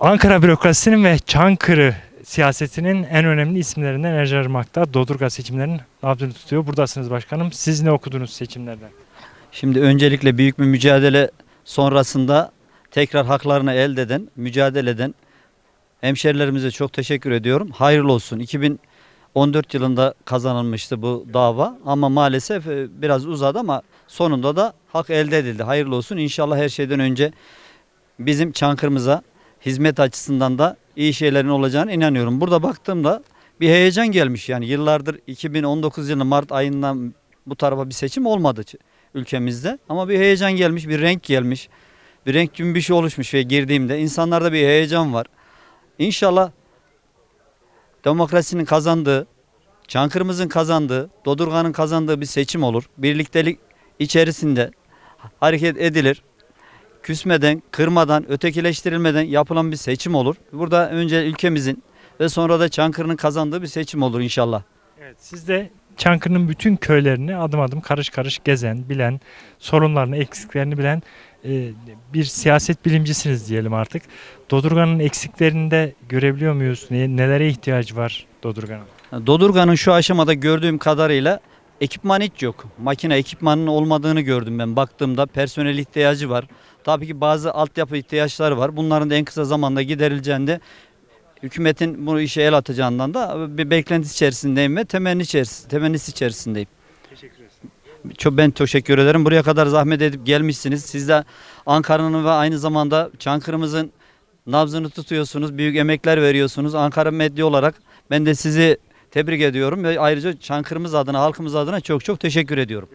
Ankara bürokrasisinin ve Çankırı siyasetinin en önemli isimlerinden Ercan Irmak'ta Dodurga seçimlerinin nabzını tutuyor. Buradasınız başkanım. Siz ne okudunuz seçimlerden? Şimdi öncelikle büyük bir mücadele sonrasında tekrar haklarını elde eden, mücadele eden hemşerilerimize çok teşekkür ediyorum. Hayırlı olsun. 2014 yılında kazanılmıştı bu dava ama maalesef e, biraz uzadı ama sonunda da hak elde edildi. Hayırlı olsun. İnşallah her şeyden önce bizim Çankırımıza hizmet açısından da iyi şeylerin olacağına inanıyorum. Burada baktığımda bir heyecan gelmiş yani yıllardır 2019 yılı Mart ayından bu tarafa bir seçim olmadı ülkemizde ama bir heyecan gelmiş, bir renk gelmiş. Bir renk cümbüşü oluşmuş ve girdiğimde insanlarda bir heyecan var. İnşallah demokrasinin kazandığı, Çankırımızın kazandığı, Dodurgan'ın kazandığı bir seçim olur. Birliktelik içerisinde hareket edilir. Küsmeden, kırmadan, ötekileştirilmeden yapılan bir seçim olur. Burada önce ülkemizin ve sonra da Çankırı'nın kazandığı bir seçim olur inşallah. Evet, siz de Çankırı'nın bütün köylerini adım adım karış karış gezen, bilen, sorunlarını, eksiklerini bilen e, bir siyaset bilimcisiniz diyelim artık. Dodurgan'ın eksiklerini de görebiliyor muyuz? Ne- nelere ihtiyacı var Dodurgan'ın? Dodurgan'ın şu aşamada gördüğüm kadarıyla ekipman hiç yok. Makine ekipmanının olmadığını gördüm ben. Baktığımda personel ihtiyacı var. Tabii ki bazı altyapı ihtiyaçları var. Bunların da en kısa zamanda giderileceğinde hükümetin bu işe el atacağından da bir beklenti içerisindeyim ve temenni içerisinde, temennisi içerisindeyim. Teşekkür ederim. Çok ben teşekkür ederim. Buraya kadar zahmet edip gelmişsiniz. Siz de Ankara'nın ve aynı zamanda Çankırı'mızın nabzını tutuyorsunuz. Büyük emekler veriyorsunuz. Ankara Medya olarak ben de sizi tebrik ediyorum ve ayrıca Çankırımız adına, halkımız adına çok çok teşekkür ediyorum.